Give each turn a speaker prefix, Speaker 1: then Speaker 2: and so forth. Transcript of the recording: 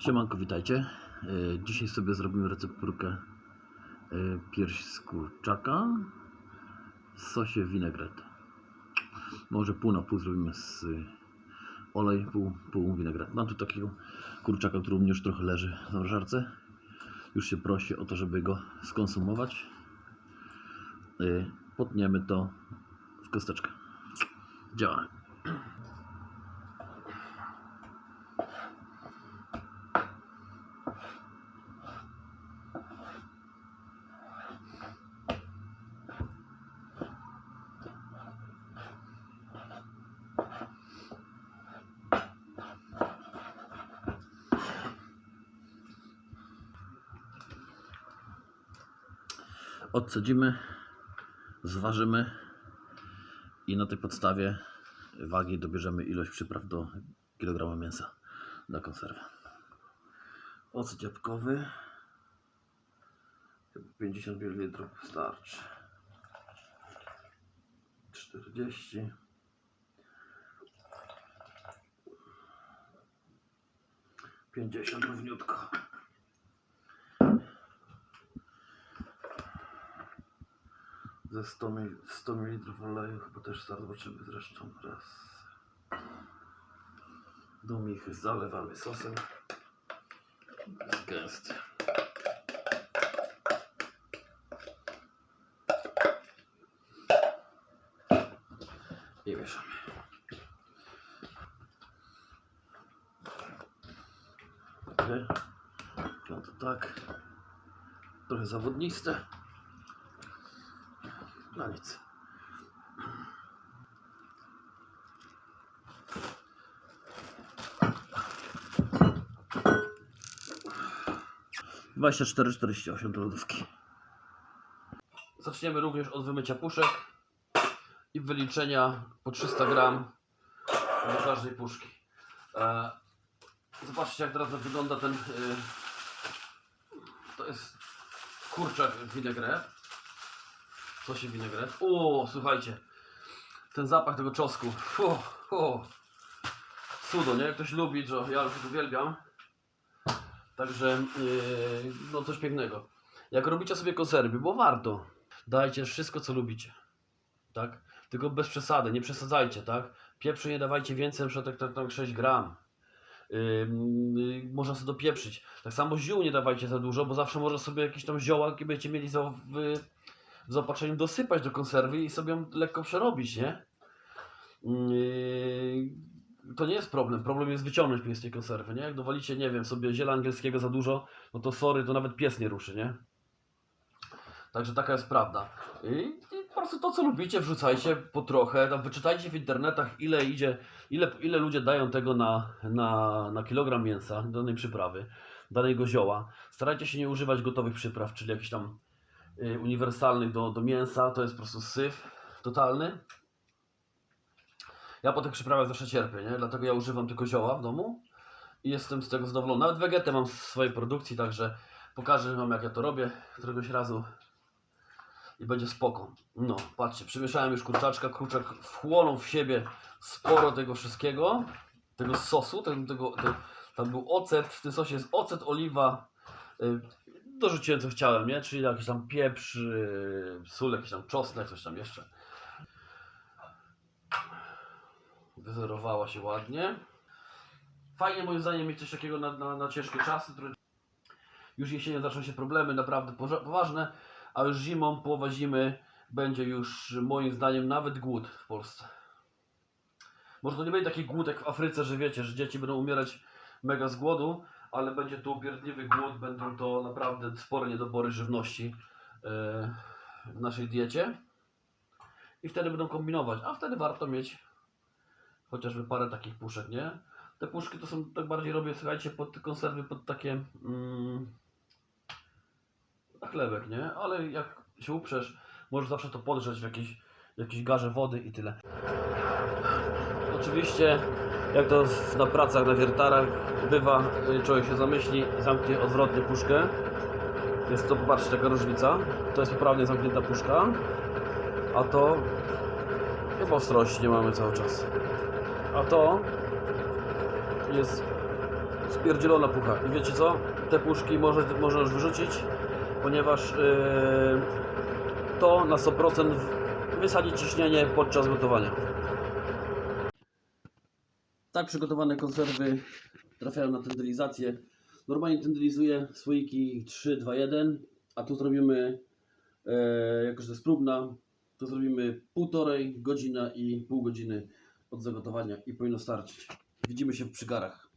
Speaker 1: Siemanko, witajcie. E, Dzisiaj sobie zrobimy recepturkę e, pierś z kurczaka w sosie vinaigrette. Może pół na pół zrobimy z olej, pół, pół vinaigrette. Mam tu takiego kurczaka, który u mnie już trochę leży w zamrażarce. Już się prosi o to, żeby go skonsumować. E, Potniemy to w kosteczkę. Działa. Odcedzimy, zważymy i na tej podstawie wagi dobierzemy ilość przypraw do kilograma mięsa dla konserwy. Ocet jabłkowy. Chyba 50 ml starczy. 40. Pięćdziesiąt równiutko. Ze 100, mil, 100 ml oleju chyba też zaraz zobaczymy zresztą raz. Do michy zalewamy sosem. Jest gęsty. I mieszamy. Ok. No to tak. Trochę zawodniste. No nic. Dwadzieścia cztery, czterdzieści osiem do lodówki. Zaczniemy również od wymycia puszek i wyliczenia po 300 gram do każdej puszki. E, zobaczcie jak teraz wygląda ten. E, to jest kurczak vinaigrette sosie vinaigrette. O, słuchajcie, ten zapach tego czosnku. Fu, fu. Cudo, nie? Ktoś lubi, to ja już to uwielbiam. Także, yy, no coś pięknego. Jak robicie sobie konserwy, bo warto, dajcie wszystko, co lubicie. Tak? Tylko bez przesady, nie przesadzajcie, tak? Pieprzu nie dawajcie więcej, na przykład tak, tak 6 gram. Yy, yy, można sobie dopieprzyć. Tak samo ziół nie dawajcie za dużo, bo zawsze może sobie jakieś tam zioła, jakie będziecie mieli za, w zaopatrzeniu dosypać do konserwy i sobie ją lekko przerobić, nie? Yy, To nie jest problem. Problem jest wyciągnąć mnie z tej konserwy, nie? Jak dowalicie, nie wiem, sobie ziela angielskiego za dużo, no to sorry, to nawet pies nie ruszy, nie? Także taka jest prawda. I, i po prostu to, co lubicie, wrzucajcie po trochę. Tam wyczytajcie w internetach, ile idzie, ile, ile ludzie dają tego na, na, na kilogram mięsa, danej przyprawy, danego zioła. Starajcie się nie używać gotowych przypraw, czyli jakichś tam uniwersalnych do, do mięsa. To jest po prostu syf totalny. Ja po tych przyprawach zawsze cierpię, nie? Dlatego ja używam tylko zioła w domu i jestem z tego zadowolony. Nawet wegetę mam w swojej produkcji, także pokażę Wam jak ja to robię któregoś razu i będzie spoko. No, patrzcie, przymieszałem już kurczaczka, kurczak wchłonął w siebie sporo tego wszystkiego, tego sosu, tego, tego, tego, tam był ocet, w tym sosie jest ocet, oliwa, y, dorzuciłem co chciałem, nie? Czyli jakiś tam pieprz, y, sól, jakiś tam czosnek, coś tam jeszcze. Wyzerowała się ładnie. Fajnie moim zdaniem mieć coś takiego na, na, na ciężkie czasy, które już jesienią zaczną się problemy naprawdę poważne, a już zimą, połowa zimy będzie już moim zdaniem nawet głód w Polsce. Może to nie będzie taki głód jak w Afryce, że wiecie, że dzieci będą umierać mega z głodu, ale będzie to upierdliwy głód, będą to naprawdę spore niedobory żywności e, w naszej diecie. I wtedy będą kombinować, a wtedy warto mieć chociażby parę takich puszek, nie? Te puszki to są, tak bardziej robię, słuchajcie, pod konserwy, pod takie mm, na chlebek, nie? Ale jak się uprzesz, możesz zawsze to podgrzać w jakiejś, jakiejś garze wody i tyle. Oczywiście, jak to na pracach, na wiertarach bywa, y, człowiek się zamyśli zamknie odwrotnie puszkę. Jest to, popatrzcie, taka różnica. To jest poprawnie zamknięta puszka, a to chyba ostrości nie mamy cały czas. A to jest spierdzielona pucha. I wiecie co? Te puszki może, można już wyrzucić, ponieważ yy, to na 100% wysadzi ciśnienie podczas gotowania. Tak przygotowane konserwy trafiają na tendylizację. Normalnie tendylizuję słoiki 3, 2, 1, a tu zrobimy, e, jako że to jest próbna, to zrobimy półtorej godzina i pół godziny od zagotowania i powinno starczyć. Widzimy się w przygarach.